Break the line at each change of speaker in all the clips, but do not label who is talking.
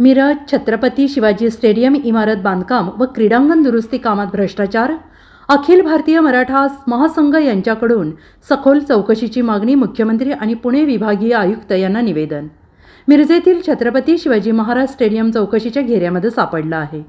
Miraj Chhatrapati Shivaji stadium इमारत बांधकाम व क्रीडांगण दुरुस्ती कामात भ्रष्टाचार? अखिल भारतीय मराठा महासंघ यांच्याकडून सखोल चौकशीची मागणी मुख्यमंत्री आणि पुणे विभागीय आयुक्त यांना निवेदन मिरजेतील छत्रपती शिवाजी महाराज स्टेडियम चौकशीच्या घेऱ्यामध्ये सापडला आहे.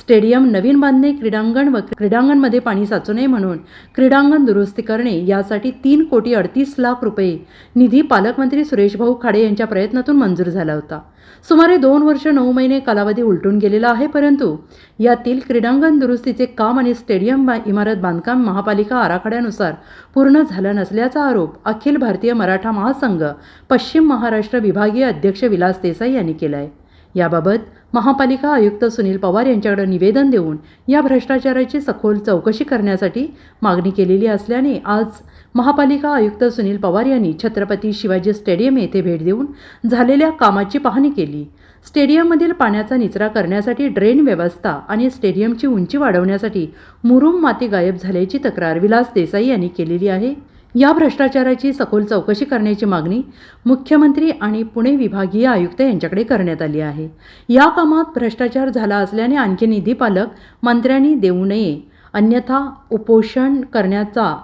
स्टेडियम नवीन बांधणे क्रीडांगण व क्रीडांगणमध्ये पाणी साचू नये म्हणून क्रीडांगण दुरुस्ती करणे यासाठी तीन कोटी अडतीस लाख रुपये निधी पालकमंत्री सुरेश भाऊ खाडे यांच्या प्रयत्नातून मंजूर झाला होता. सुमारे दोन वर्ष नऊ महिने कालावधी उलटून गेलेला आहे परंतु यातील क्रीडांगण दुरुस्तीचे काम आणि स्टेडियम इमारत बांधकाम महापालिका आराखड्यानुसार पूर्ण झालं नसल्याचा आरोप अखिल भारतीय मराठा महासंघ पश्चिम महाराष्ट्र विभागीय अध्यक्ष विलास देसाई यांनी केलं आहे याबाबत महापालिका आयुक्त सुनील पवार यांच्याकडे निवेदन देऊन या भ्रष्टाचाराची सखोल चौकशी करण्यासाठी मागणी केलेली असल्याने आज महापालिका आयुक्त सुनील पवार यांनी छत्रपती शिवाजी स्टेडियम येथे भेट देऊन झालेल्या कामाची पाहणी केली. स्टेडियममधील पाण्याचा निचरा करण्यासाठी ड्रेन व्यवस्था आणि स्टेडियमची उंची वाढवण्यासाठी मुरुम माती गायब झाल्याची तक्रार विलास देसाई यांनी केलेली आहे. या भ्रष्टाचाराची सखोल चौकशी करण्याची मागणी मुख्यमंत्री आणि पुणे विभागीय आयुक्त यांच्याकडे करण्यात आली आहे. या कामात भ्रष्टाचार झाला असल्याने आणखी निधी पालक मंत्र्यांनी देऊ नये अन्यथा उपोषण करण्याचा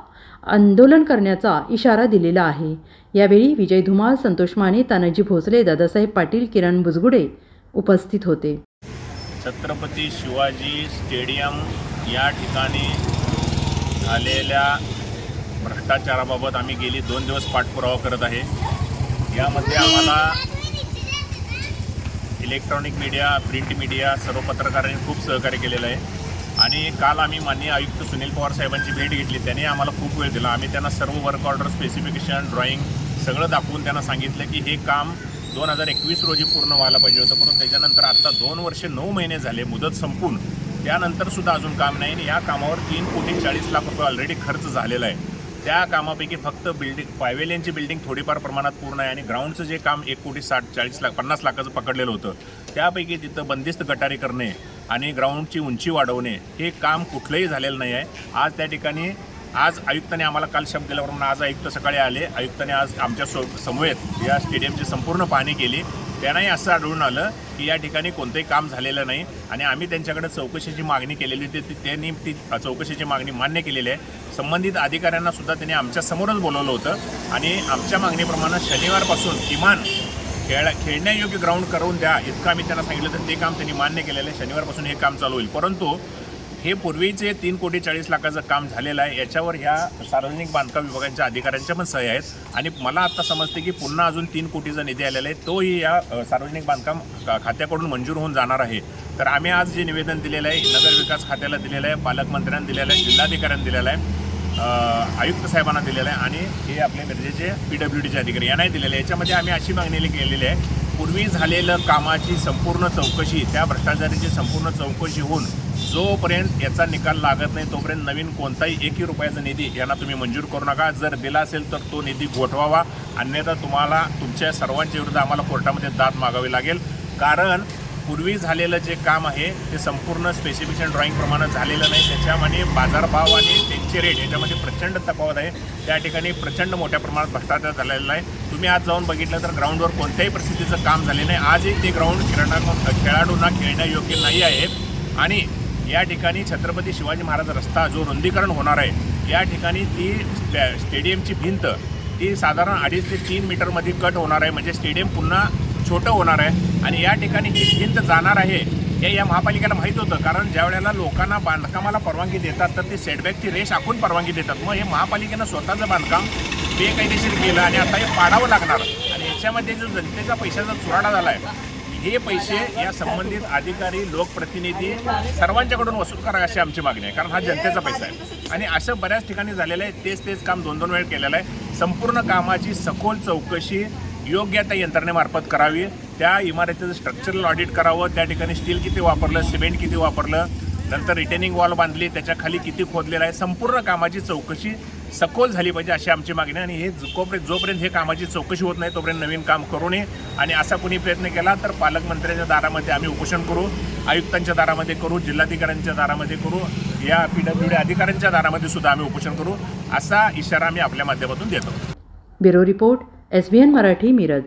आंदोलन करण्याचा इशारा दिलेला आहे. यावेळी विजय धुमाळ संतोष माने तानाजी भोसले दादासाहेब पाटील किरण बुजगुडे उपस्थित होते.
छत्रपती शिवाजी स्टेडियम या ठिकाणी झालेल्या भ्रष्टाचाराबाबत आम्ही गेली दोन दिवस पाठपुरावा करत आहे. यामध्ये आम्हाला इलेक्ट्रॉनिक मीडिया प्रिंट मीडिया सर्व पत्रकारांनी खूप सहकार्य केलेलं आहे. आणि काल आम्ही माननीय आयुक्त सुनील पवार साहेबांची भेट घेतली. त्यांनी आम्हाला खूप वेळ दिला. आम्ही त्यांना सर्व वर्क ऑर्डर स्पेसिफिकेशन ड्रॉइंग सगळं दाखवून त्यांना सांगितलं की हे काम दोन हजार एकवीस रोजी पूर्ण व्हायला पाहिजे होतं. परंतु त्याच्यानंतर आत्ता दोन वर्षे नऊ महिने झाले मुदत संपून. त्यानंतरसुद्धा अजून काम नाही आणि या कामावर तीन कोटी चाळीस लाख रुपये ऑलरेडी खर्च झालेला आहे. त्या कामापैकी फक्त बिल्डिंग पायवेलियनची बिल्डिंग थोडीफार प्रमाणात पूर्ण आहे आणि ग्राउंडचं जे काम एक कोटी साठ चाळीस लाख पन्नास लाखाचं पकडलेलं होतं त्यापैकी तिथं बंदिस्त गटारी करणे आणि ग्राउंडची उंची वाढवणे हे काम कुठलंही झालेलं नाही आहे. आज त्या ठिकाणी आज आयुक्ताने आम्हाला काल शब्द दिल्याप्रमाणे आज आयुक्त सकाळी आले. आयुक्ताने आज आमच्या सो समवेत या स्टेडियमची संपूर्ण पाहणी केली. त्यांनाही असं आढळून आलं की या ठिकाणी कोणतंही काम झालेलं नाही. आणि आम्ही त्यांच्याकडे चौकशीची मागणी केलेली होती. ती- त्यांनी ती चौकशीची मागणी मान्य केलेली आहे. संबंधित अधिकाऱ्यांना सुद्धा त्यांनी आमच्यासमोरच बोलवलं होतं. आणि आमच्या मागणीप्रमाणे शनिवारपासून किमान खेळ खेळण्यायोग्य ग्राउंड करून द्या इतकं आम्ही त्यांना सांगितलं तर ते काम त्यांनी मान्य केलेलं आहे. शनिवारपासून हे काम चालू होईल. परंतु हे पूर्वीचे तीन कोटी चाळीस लाखाचं काम झालेलं आहे. याच्यावर ह्या सार्वजनिक बांधकाम विभागांच्या अधिकाऱ्यांच्या पण सह्या आहेत. आणि मला आता समजते की पुन्हा अजून तीन कोटीचा निधी आलेला आहे. तोही या सार्वजनिक बांधकाम खात्याकडून मंजूर होऊन जाणार आहे. तर आम्ही आज जे निवेदन दिलेलं आहे नगर विकास खात्याला दिलेलं आहे पालकमंत्र्यांना दिलेलं आहे जिल्हाधिकाऱ्यांना दिलेलं आहे आयुक्त साहेबांना दिलेलं आहे आणि हे आपले गरजेचे पी डब्ल्यू डीचे अधिकारी यांनाही दिलेले आहे. याच्यामध्ये आम्ही अशी मागणी केलेली आहे. पूर्वी झालेलं कामाची संपूर्ण चौकशी त्या भ्रष्टाचाराची संपूर्ण चौकशी होऊन जोपर्यंत याचा निकाल लागत नाही तोपर्यंत नवीन कोणताही एकही रुपयाचा निधी यांना तुम्ही मंजूर करू नका. जर दिला असेल तर तो निधी गोठवावा. अन्यथा तुम्हाला तुमच्या सर्वांच्या विरुद्ध आम्हाला कोर्टामध्ये दाद मागावी लागेल. कारण पूर्वी झालेलं जे काम आहे ते संपूर्ण स्पेसिफिकेशन ड्रॉईंगप्रमाणे झालेलं नाही. त्याच्यामध्ये बाजारभाव आणि त्यांचे रेट याच्यामध्ये प्रचंड तफावत आहे. त्या ठिकाणी प्रचंड मोठ्या प्रमाणात भ्रष्टाचार झालेला आहे तुम्ही आज जाऊन बघितलं तर ग्राउंडवर कोणत्याही परिस्थितीचं काम झाले नाही. आजही ते ग्राउंड खेळणार खेळाडूंना खेळण्यायोग्य नाही आहे. आणि या ठिकाणी छत्रपती शिवाजी महाराज रस्ता जो रुंदीकरण होणार आहे या ठिकाणी ती स्टेडियमची भिंत ती साधारण अडीच ते तीन मीटरमध्ये कट होणार आहे म्हणजे स्टेडियम पुन्हा छोटं होणार आहे. आणि या ठिकाणी ही भिंत जाणार आहे हे या महापालिकेला माहीत होतं कारण ज्या वेळेला लोकांना बांधकामाला परवानगी देतात तर ती सेटबॅकची रेष आखून परवानगी देतात. मग हे महापालिकेनं स्वतःचं बांधकाम बेकायदेशीर केलं आणि आता हे पाडावं लागणार. आणि याच्यामध्ये जो जनतेचा पैशाचा चुराडा झाला आहे हे पैसे या संबंधित अधिकारी लोकप्रतिनिधी सर्वांच्याकडून वसूल करा अशी आमची मागणी आहे. कारण हा जनतेचा पैसा आहे. आणि असं बऱ्याच ठिकाणी झालेलं आहे. तेच तेच काम दोन दोन वेळ केलेलं आहे. संपूर्ण कामाची सखोल चौकशी योग्य त्या यंत्रणेमार्फत करावी. त्या इमारतीचं स्ट्रक्चरल ऑडिट करावं. त्या ठिकाणी स्टील किती वापरलं सिमेंट किती वापरलं नंतर रिटेनिंग वॉल बांधली त्याच्याखाली किती खोदलेलं आहे. संपूर्ण कामाची चौकशी सखोल झाली पाहिजे अशी आमची मागणी आणि हे जोपर्यंत जोपर्यंत हे कामाची चौकशी होत नाही तोपर्यंत नवीन काम करू नये. आणि असा कुणी प्रयत्न केला तर पालकमंत्र्यांच्या दारामध्ये आम्ही उपोषण करू आयुक्तांच्या दारामध्ये करू जिल्हाधिकाऱ्यांच्या दारामध्ये करू या पी डब्ल्यू डी अधिकाऱ्यांच्या दारामध्ये सुद्धा आम्ही उपोषण करू असा इशारा आम्ही आपल्या माध्यमातून देतो.
Bureau report S B N Marathi Miraj.